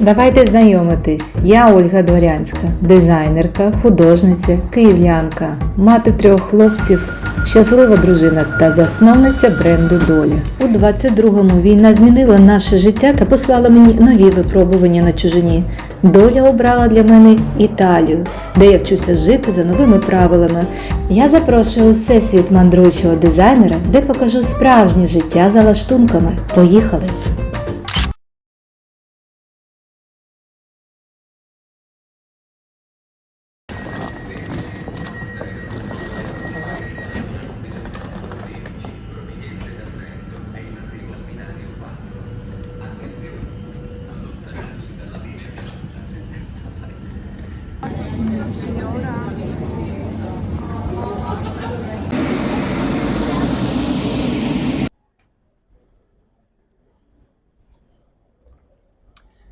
Давайте знайомитись. Я Ольга Дворянська, дизайнерка, художниця, київлянка, мати трьох хлопців, щаслива дружина та засновниця бренду Доля. У 22-му війна змінила наше життя та послала мені нові випробування на чужині. Доля обрала для мене Італію, де я вчуся жити за новими правилами. Я запрошую у всесвіт мандруючого дизайнера, де покажу справжнє життя за лаштунками. Поїхали!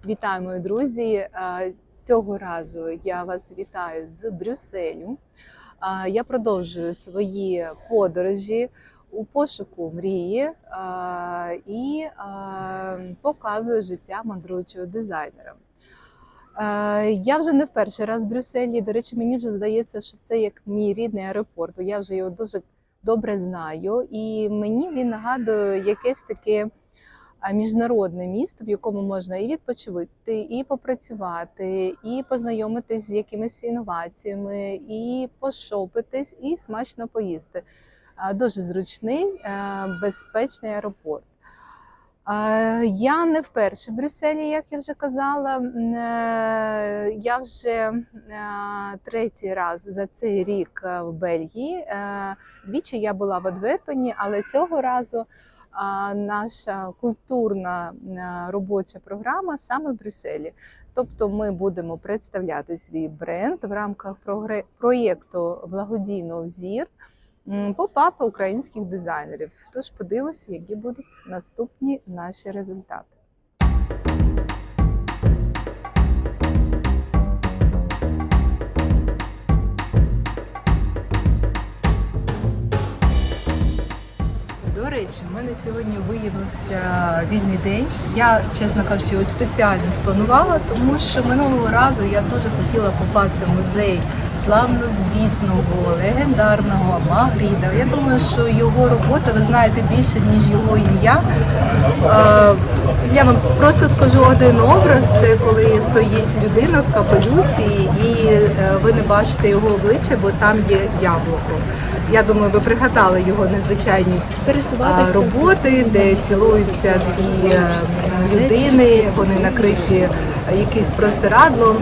Вітаю, мої друзі! Е, Цього разу я вас вітаю з Брюсселю. Е, Я продовжую свої подорожі у пошуку мрії е, і показую життя мандруючого дизайнера. Я вже не в перший раз в Брюсселі. До речі, мені вже здається, що це як мій рідний аеропорт, бо я вже його дуже добре знаю, і мені він нагадує якесь таке міжнародне місто, в якому можна і відпочити, і попрацювати, і познайомитись з якимись інноваціями, і пошопитись, і смачно поїсти. Дуже зручний, безпечний аеропорт. Я не вперше в Брюсселі, як я вже казала. Е, Я вже е, третій раз за цей рік е, в Бельгії. Двічі я була в Адверпені, але цього разу наша культурна робоча програма саме в Брюсселі. Тобто ми будемо представляти свій бренд в рамках проєкту благодійного взір попапа українських дизайнерів. Тож подивимося, які будуть наступні наші результати. Сьогодні виявився вільний день. Я, чесно кажучи, його спеціально спланувала, тому що минулого разу я дуже хотіла попасти в музей славнозвісного, легендарного Магріда. Я думаю, що його робота, ви знаєте більше, ніж його ім'я. Я вам просто скажу один образ: це коли стоїть людина в капелюсі, і е, ви не бачите його обличчя, бо там є яблуко. Я думаю, ви пригадали його незвичайні роботи, де цілуються дві е, людини, вони накриті якимсь простирадлом.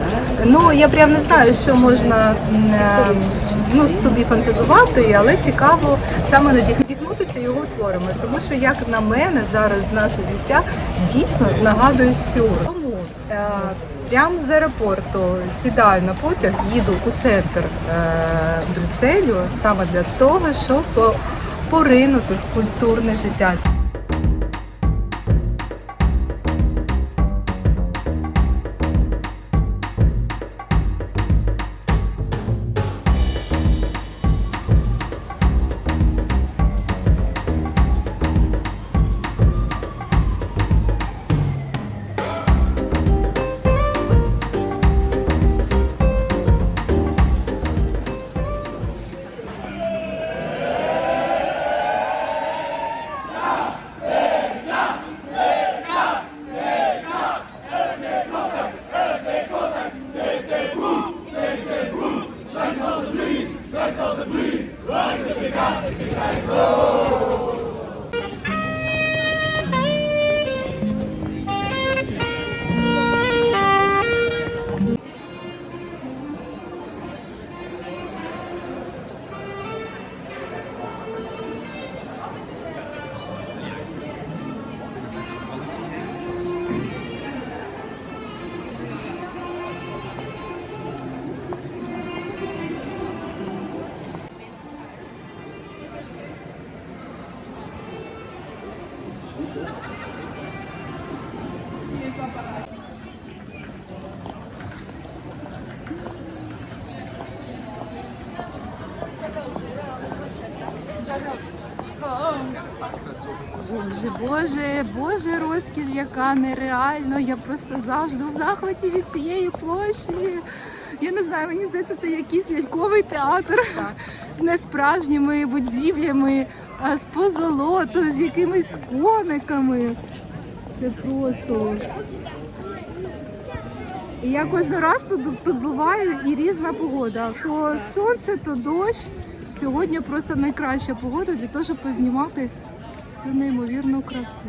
Ну я прям не знаю, що можна е, ну, собі фантазувати, але цікаво саме надихнутися його творами, тому що як на мене зараз наше життя дійсно нагадує сюр. Тому е, прямо з аеропорту сідаю на потяг, їду у центр е, Брюсселю саме для того, щоб поринути в культурне життя. Боже, Боже, розкіш, яка нереально. Я просто завжди в захваті від цієї площі. Я не знаю, мені здається, це якийсь ляльковий театр з несправжніми будівлями, з позолоту, з якимись кониками. Це просто. І я кожен раз тут, тут буваю і різна погода. То сонце, то дощ. Сьогодні просто найкраща погода для того, щоб познімати цю неймовірну красу.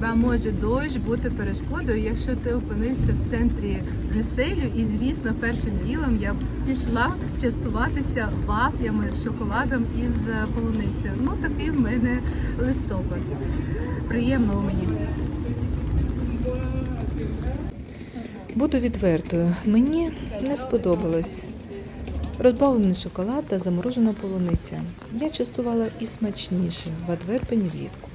Хіба може дощ бути перешкодою, якщо ти опинився в центрі Брюсселю? І звісно, першим ділом я пішла частуватися вафлями з шоколадом із полуницею. Ну такий в мене листопад. Приємного мені. Буду відвертою, мені не сподобалось. Розбавлений шоколад та заморожена полуниця. Я частувала і смачнішим в Адверпені влітку.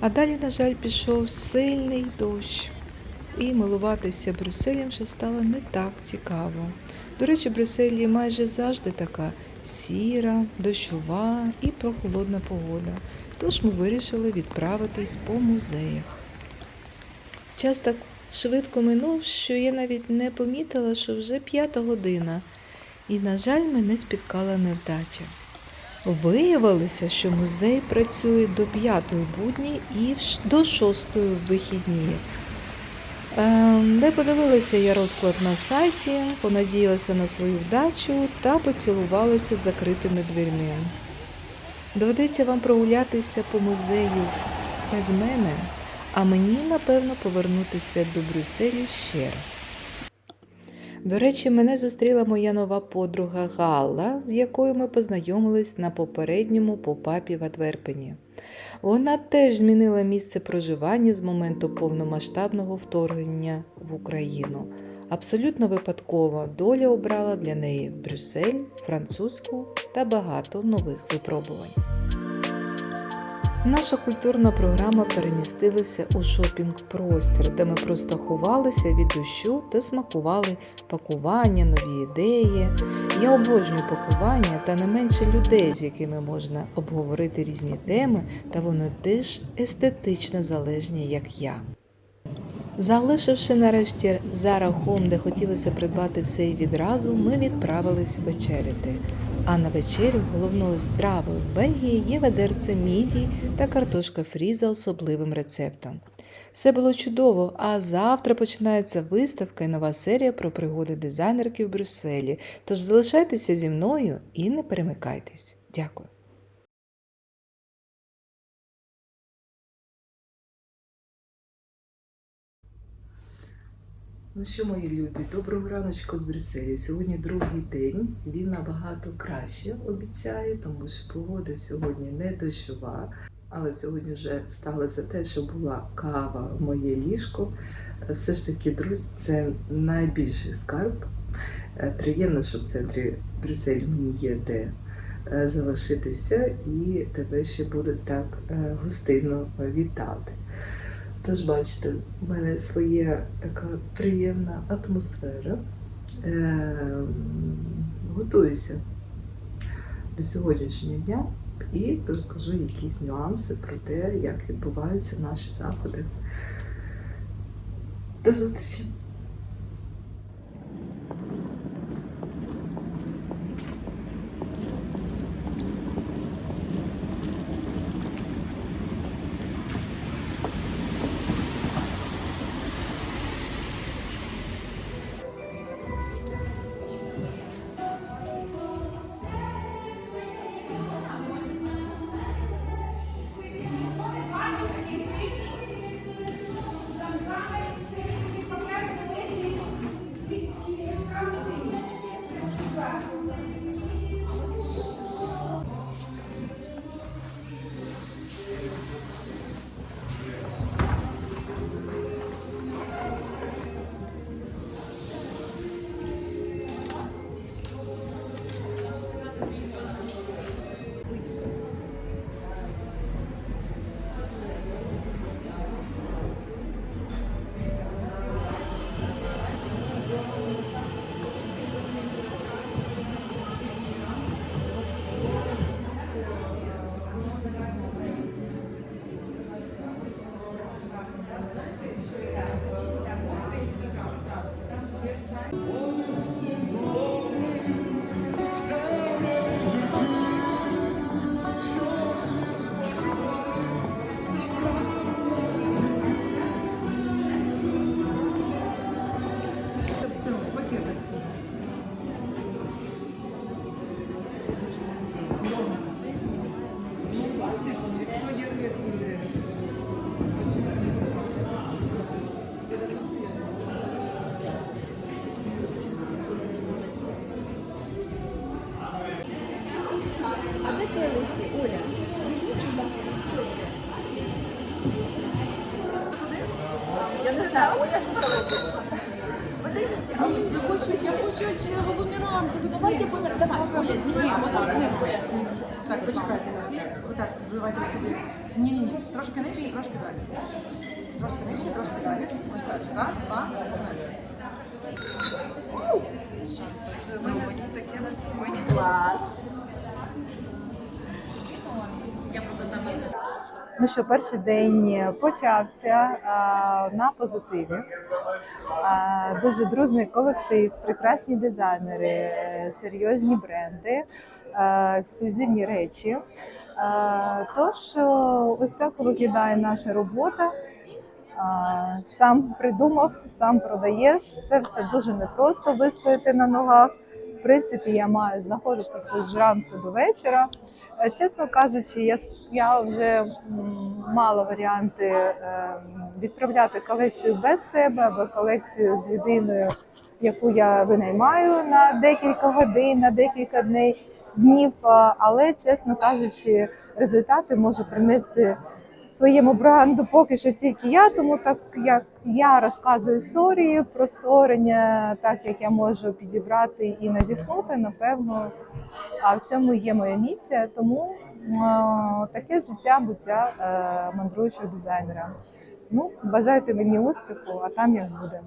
А далі, на жаль, пішов сильний дощ, і милуватися Брюсселем вже стало не так цікаво. До речі, Брюсселі майже завжди така сіра, дощова і прохолодна погода. Тож ми вирішили відправитись по музеях. Час так швидко минув, що я навіть не помітила, що вже п'ята година, і, на жаль, мене спіткала невдача. Виявилося, що музей працює до п'ятої будні і до шостої в вихідні. Ем, Де подивилася я розклад на сайті, понадіялася на свою вдачу та поцілувалася з закритими дверми. Доведеться вам прогулятися по музею без мене, а мені, напевно, повернутися до Брюсселю ще раз. До речі, мене зустріла моя нова подруга Галла, з якою ми познайомились на попередньому попапі в Адверпені. Вона теж змінила місце проживання з моменту повномасштабного вторгнення в Україну. Абсолютно випадково доля обрала для неї Брюссель, французьку та багато нових випробувань. Наша культурна програма перемістилася у шопінг-простір, де ми просто ховалися від дощу та смакували пакування, нові ідеї. Я обожнюю пакування та не менше людей, з якими можна обговорити різні теми, та вони теж естетично залежні, як я. Залишивши нарешті Zara Home, де хотілося придбати все і відразу, ми відправились вечеряти. А на вечерю головною стравою в Бельгії є ведерце мідій та картошка фрі за особливим рецептом. Все було чудово, а завтра починається виставка і нова серія про пригоди дизайнерки в Брюсселі. Тож залишайтеся зі мною і не перемикайтесь. Дякую. Ну що, мої любі, доброго раночку з Брюсселі. Сьогодні другий день. Він набагато краще обіцяє, тому що погода сьогодні не дощова. Але сьогодні вже сталося те, що була кава в моє ліжко. Все ж таки, друзі, це найбільший скарб. Е, Приємно, що в центрі Брюсселю мені є де е, залишитися, і тебе ще будуть так е, гостинно вітати. Тож, бачите, в мене своя така приємна атмосфера. Е, готуюся до сьогоднішнього дня і розкажу якісь нюанси про те, як відбуваються наші заходи. До зустрічі! Подождите, а я хочу, я хочу. Ну давайте бумеранг. Давай, Оля, сними, вот он снизу. Так, почекайте. Всі отак вливайте сюди. Ні, ні, ні. Трошки нижче, трошки далі. Трошки нижче, трошки далі. Ось так. Раз, два, погнали. Ну що, перший день почався а, на позитиві. А, дуже дружний колектив, прекрасні дизайнери, серйозні бренди, а, ексклюзивні речі. А, тож, ось так виглядає наша робота. Сам придумав, сам продаєш. Це все дуже непросто вистояти на ногах. Принципі, я маю знаходити тут зранку до вечора. Е, Чесно кажучи, я, я вже мала варіанти е, відправляти колекцію без себе або колекцію з людиною, яку я винаймаю на декілька годин, на декілька дней, днів. Але, чесно кажучи, результати можу принести своєму бренду поки що тільки я, тому так як я розказую історії про створення, так як я можу підібрати і назіхнути, напевно, а в цьому є моя місія. Тому а, таке життя буття е, мандруючого дизайнера. Ну, бажайте мені успіху, а там як буде.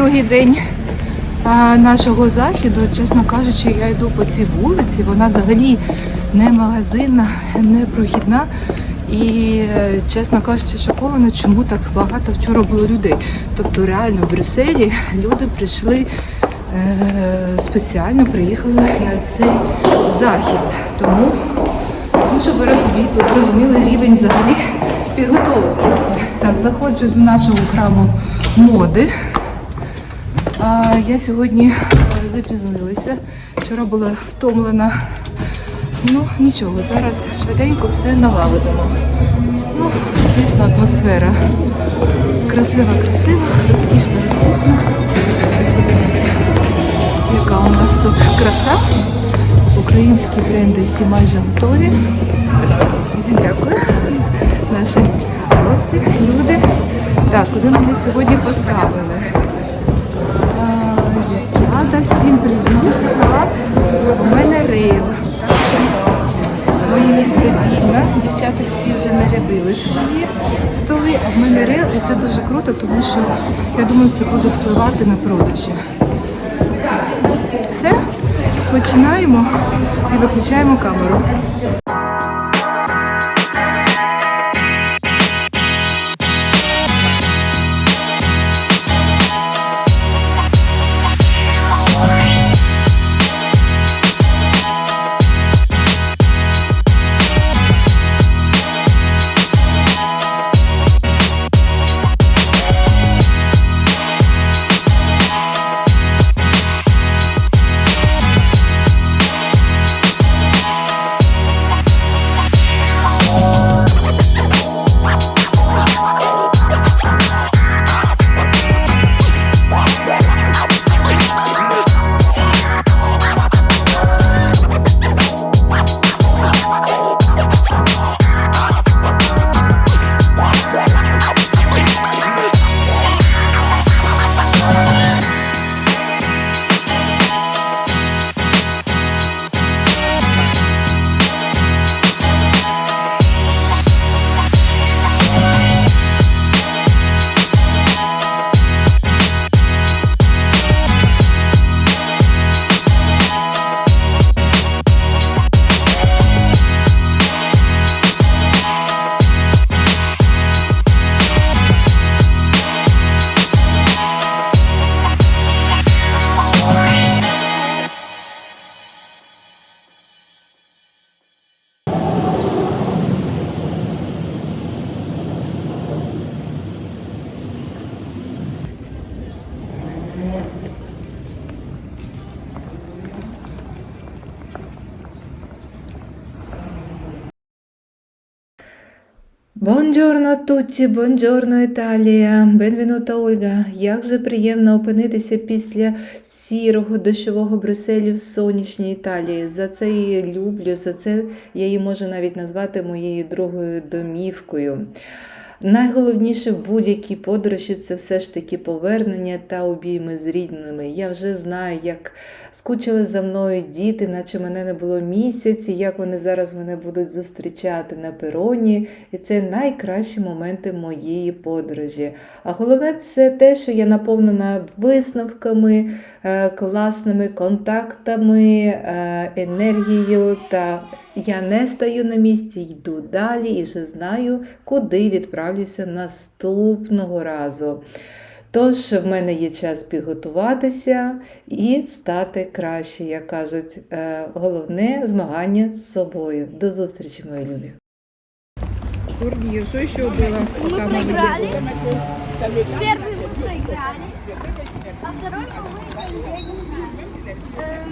Другий день нашого заходу. Чесно кажучи, я йду по цій вулиці. Вона взагалі не магазинна, не прохідна. І, е, чесно кажучи, шокована, чому так багато вчора було людей. Тобто, реально в Брюсселі люди прийшли е, спеціально приїхали на цей захід. Тому, ну, щоб ви розуміли, розуміли рівень взагалі підготовленості. Так, заходжу до нашого храму моди. Я сьогодні е, запізнилася. Вчора була втомлена. Ну, нічого, зараз швиденько все налагодимо. Ну, звісно, атмосфера красива, красива, розкішна, розкішна. Подивіться, яка у нас тут краса. Українські бренди всі майже готові. Дякую. Наші хлопці, люди. Так, куди мене сьогодні поставили? Стабільно. Дівчата всі вже нарядили свої столи, а в мене рейл, і це дуже круто, тому що я думаю, це буде впливати на продажі. Все, починаємо і виключаємо камеру. Бонджорно тутті, бонджорно Італія, Бенвінута Ольга. Як же приємно опинитися після сірого дощового Брюсселю в сонячній Італії. За це її люблю, за це я її можу навіть назвати моєю другою домівкою. Найголовніше в будь-якій подорожі це все ж таки повернення та обійми з рідними. Я вже знаю, як скучили за мною діти, наче мене не було місяці, як вони зараз мене будуть зустрічати на пероні. І це найкращі моменти моєї подорожі. А головне це те, що я наповнена висновками, е, класними контактами, е, енергією та я не стою на місці, йду далі і вже знаю, куди відправлюся наступного разу. Тож в мене є час підготуватися і стати краще, як кажуть. Е, Головне змагання з собою. До зустрічі, мої любі. Турнір, що ще було? Мы проиграли. Первый мы проиграли, а второй мы выиграли. Э,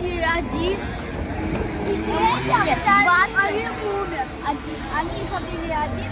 21. Нет, 20. Один. Они забили один,